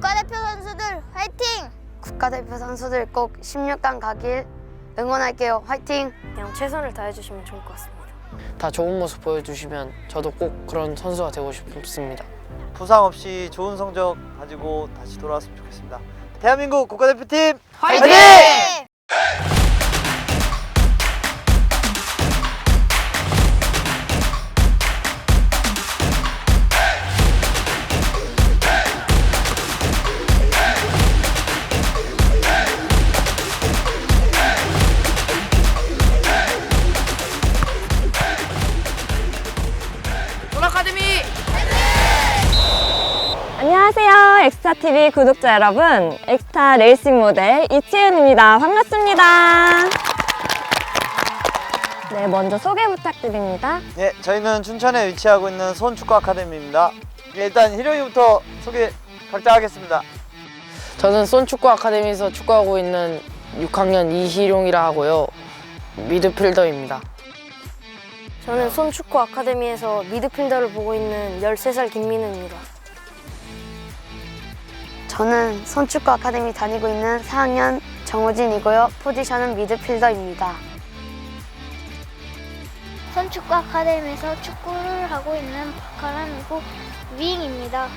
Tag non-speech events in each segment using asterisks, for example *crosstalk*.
국가대표 선수들 화이팅! 국가대표 선수들 꼭 16강 가길 응원할게요. 화이팅! 그냥 최선을 다해주시면 좋을 것 같습니다. 다 좋은 모습 보여주시면 저도 꼭 그런 선수가 되고 싶습니다. 부상 없이 좋은 성적 가지고 다시 돌아왔으면 좋겠습니다. 대한민국 국가대표팀 화이팅! 안녕하세요. 엑스타TV 구독자 여러분. 엑스타 레이싱 모델 이채은입니다. 반갑습니다. 네, 먼저 소개 부탁드립니다. 예, 저희는 춘천에 위치하고 있는 손축구 아카데미입니다. 예, 일단 희룡이부터 소개 각자 하겠습니다. 저는 쏜축구 아카데미에서 축구하고 있는 6학년 이희룡이라 하고요. 미드필더입니다. 저는 손축구 아카데미에서 미드필더를 보고 있는 13살 김민우입니다. 저는 손축구 아카데미 다니고 있는 4학년 정우진이고요. 포지션은 미드필더입니다. 선축구 아카데미에서 축구를 하고 있는 박하람이고 윙입니다.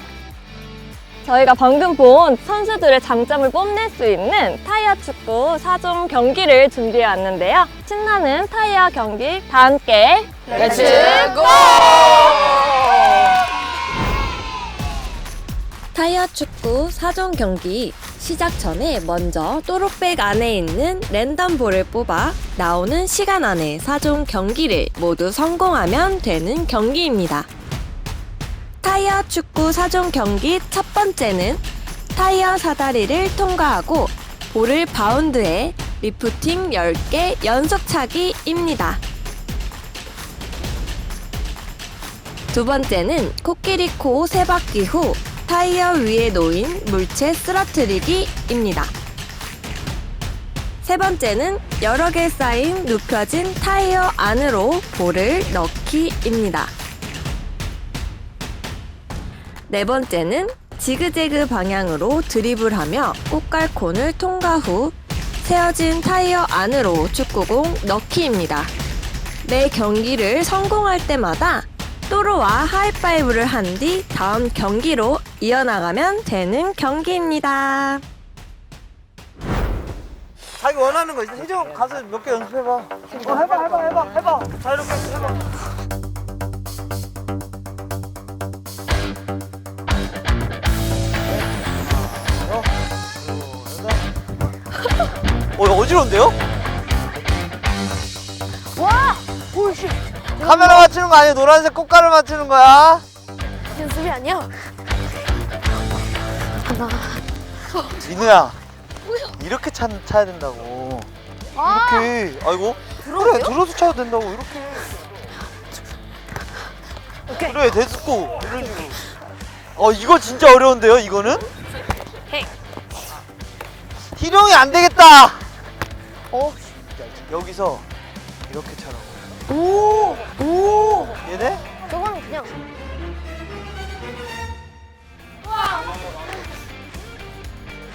저희가 방금 본 선수들의 장점을 뽐낼 수 있는 타이어 축구 4종 경기를 준비해 왔는데요. 신나는 타이어 경기 다 함께 렛츠 고! 타이어 축구 4종 경기 시작 전에 먼저 또록백 안에 있는 랜덤 볼을 뽑아 나오는 시간 안에 4종 경기를 모두 성공하면 되는 경기입니다. 타이어 축구 4종 경기 첫 번째는 타이어 사다리를 통과하고 볼을 바운드해 리프팅 10개 연속 차기입니다. 두 번째는 코끼리코 세 바퀴 후 타이어 위에 놓인 물체 쓰러뜨리기입니다. 세 번째는 여러 개 쌓인 눕혀진 타이어 안으로 볼을 넣기입니다. 네 번째는 지그재그 방향으로 드리블하며 꽃갈콘을 통과 후 세워진 타이어 안으로 축구공 넣기입니다. 매 경기를 성공할 때마다 또로와 하이파이브를 한 뒤 다음 경기로 이어나가면 되는 경기입니다. 자기 원하는 거 있어. 희정 가서 몇 개 연습해봐. 어, 해봐, 해봐, 해봐, 해봐. 자유롭게 해봐. 어, 이거 어지러운데요? 카메라 맞추는 거 아니야? 노란색 꽃가루 맞추는 거야? 연습이 아니야. 민우야. 이렇게 차, 차야 된다고. 이렇게. 아이고. 그래, 들어서 차야 된다고. 이렇게. 그래, 데스코. 이런 식으로. 어, 이거 진짜 어려운데요, 이거는? 희룡이 안 되겠다. 어? 여기서 이렇게 차라고. 오! 오! 얘네? 저거는 그냥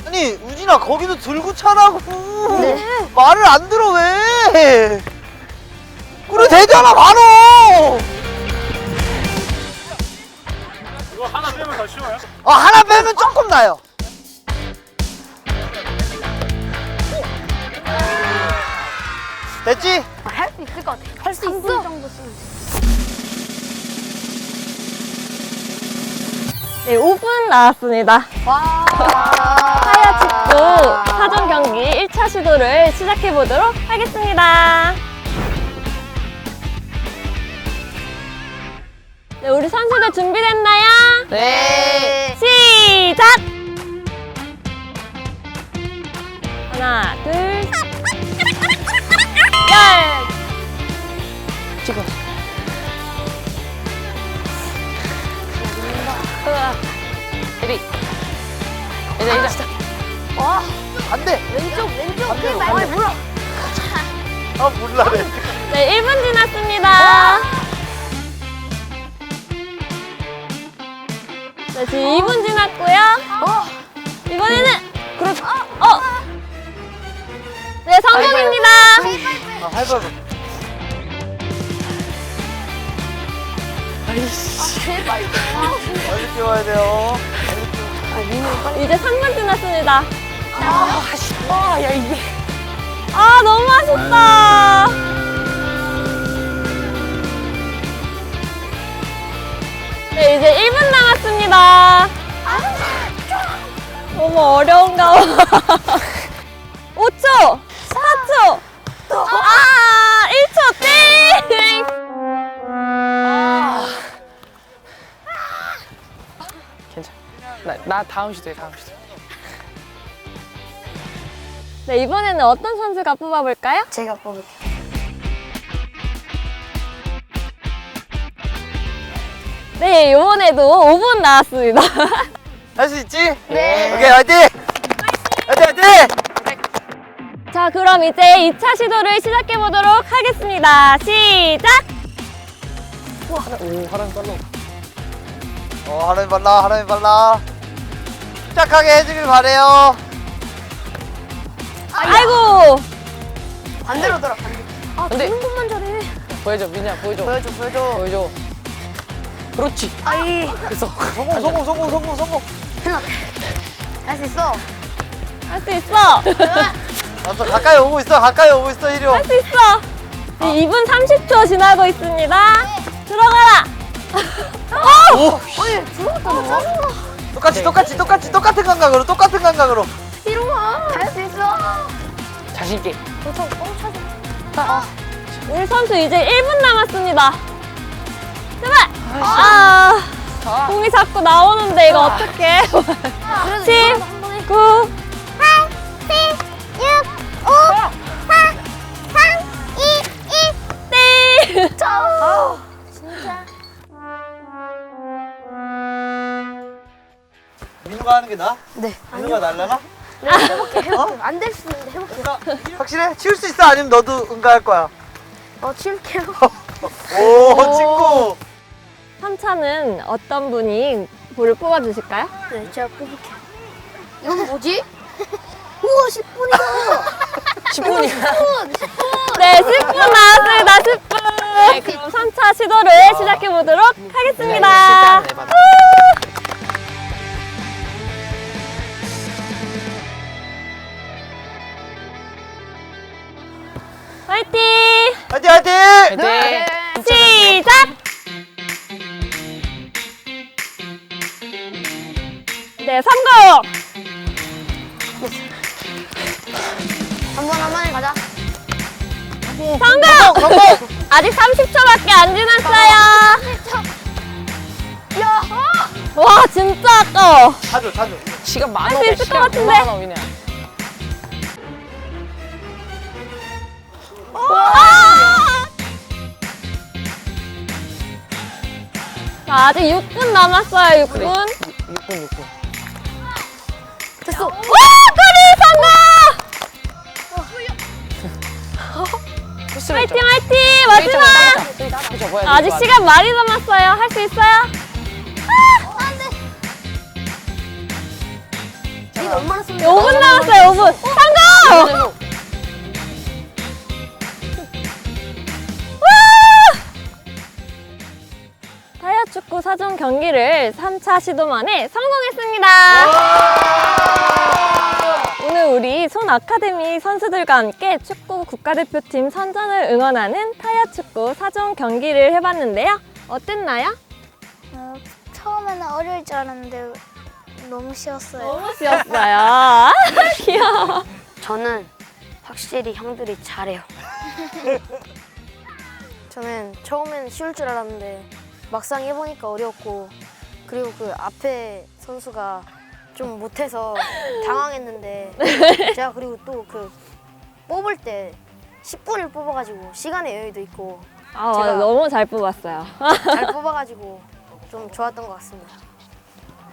아니, 우진아, 거기도 들고 차라고. 말을 안 들어, 왜? 그래, 되잖아, 바로! 이거 하나 빼면 더 쉬워요? 어, 하나 빼면 조금 나요. 됐지? 할수 있을 것 같아. 할 수 있어. 정도 쓰면 네, 5분 나왔습니다. 와. 타이어 축구 4종 경기 1차 시도를 시작해 보도록 하겠습니다. 네, 우리 선수들 준비됐나요? 네. 찍어. 에리. 얘들아, 얘들아. 와, 안 돼! 왼쪽, 왼쪽. 안 돼, 그안말 돼. 몰라. 아, 몰라래. 네, 1분 지났습니다. 네, 지금 2분 지났고요. 어, 이번에는 그렇죠. 어. 네 성공입니다. 아, 하이파이브. 빨리 뛰어야 돼요. 이제 3분 지났습니다. 아, 야 이게. 아 너무 아쉽다. 네 이제 1분 남았습니다. 너무 어려운가 봐. 나, 나 다음 시도해 다음 시도. 네 이번에는 어떤 선수가 뽑아볼까요? 제가 뽑을게요. 네 이번에도 5분 나왔습니다. *laughs* 할 수 있지? 네. 오케이, 화이팅! 화이팅, 화이팅! 자, 그럼 이제 2차 시도를 시작해 보도록 하겠습니다. 시작! 오 하랑 빨라. 어, 하람이 발라, 하람이 발라. 착하게 해주길 바래요. 아이고! 반대로 돌아 반대. 아 근데- 주는 것만 잘해. 보여줘 민야 보여줘. 보여줘 보여줘. 보여줘. 그렇지. 아이 됐어. 성공, 성공, 성공, 성공, 성공. 할 수 있어. 할 수 있어! *laughs* 알았어, 가까이 오고 있어, 가까이 오고 있어, 이리 와. 할 수 있어! 네, 2분 30초 지나고 있습니다. 들어가라! 오! 어이 들어갔다 너. 똑같이, 똑같이, 똑같이, 똑같은 감각으로, 똑같은 감각으로. 뒤로 와. 할수 있어. 자신 있게. 엄청 뻥차지. 우리 선수 이제 1분 남았습니다. 제발! 아, 공이 자꾸 나오는데 이거 어떡해. 10, 이거라도 한 번에. 9, 민우가 하는 게 나아? 네. 민우가 날라나? 네, 해볼게 해볼게. 안 될 수 있는데 해볼게. 확실해? 치울 수 있어? 아니면 너도 응가할 거야? 어 치울게요. *laughs* 오, 친구. 3차는 어떤 분이 볼을 뽑아주실까요? 네, 제가 뽑을게요. 이건 뭐지? *laughs* 우와 10분이다. 10분이야. *laughs* 네, 10분 나왔습니다, 10분. 네, 그럼 3차 시도를 시작해 보도록 하겠습니다. 실 성공! 아직 30초밖에 안 지났어요. 야. 와, 진짜 아까워. 자주, 자주. 시간 많아. 할수 있을 시간 것 같은데? 민야. 아! 자, 아직 6분 남았어요, 6분. 6분 6분. 됐어. 와, 성공! 화이팅, 화이팅! 마지막! 그죠 보여. 아직 시간 많이 남았어요. 할 수 있어요? 이거 얼마나 쓰는 5분 남았어요, 5분. 성공! 와! 타이어 축구 사전 경기를 3차 시도 만에 성공했습니다. 오늘 우리 손 아카데미 선수들과 함께 축구 국가대표팀 선전을 응원하는 타이어 축구 사전 경기를 해봤는데요. 어땠나요? 어, 처음에는 어려울 줄 알았는데 너무 쉬웠어요. 너무 쉬웠어요. *laughs* 귀여워. 저는 확실히 형들이 잘해요. *laughs* 저는 처음에는 쉬울 줄 알았는데 막상 해보니까 어려웠고 그리고 그 앞에 선수가 좀 못해서 *laughs* 당황했는데 제가 그리고 또 그 뽑을 때 10분을 뽑아가지고 시간의 여유도 있고 아, 제가- 맞아. 너무 잘 뽑았어요. *laughs* 잘 *laughs* 뽑아가지고 좀 좋았던 것 같습니다.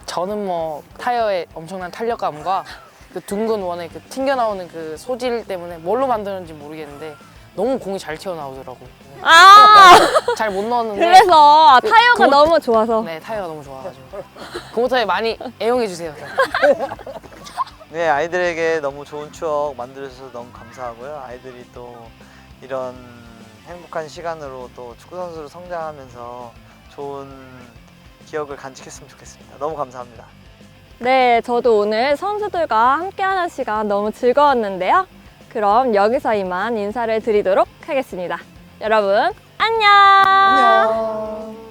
저는 뭐 타이어의 엄청난 탄력감과 그 둥근 원의 그 튕겨 나오는 그 소질 때문에 뭘로 만드는지 모르겠는데 너무 공이 잘 튀어나오더라고. 아, 잘 못 넣었는데. 그래서 아, 그- 타이어가 너무 좋아서. 네 타이어가 너무 좋아가지고 그 모터에 많이 애용해 주세요. *laughs* 네, 아이들에게 너무 좋은 추억 만들어주셔서 너무 감사하고요. 아이들이 또 이런 행복한 시간으로 또 축구 선수로 성장하면서 좋은 기억을 간직했으면 좋겠습니다. 너무 감사합니다. 네, 저도 오늘 선수들과 함께하는 시간 너무 즐거웠는데요. 그럼 여기서 이만 인사를 드리도록 하겠습니다. 여러분, 안녕! 안녕!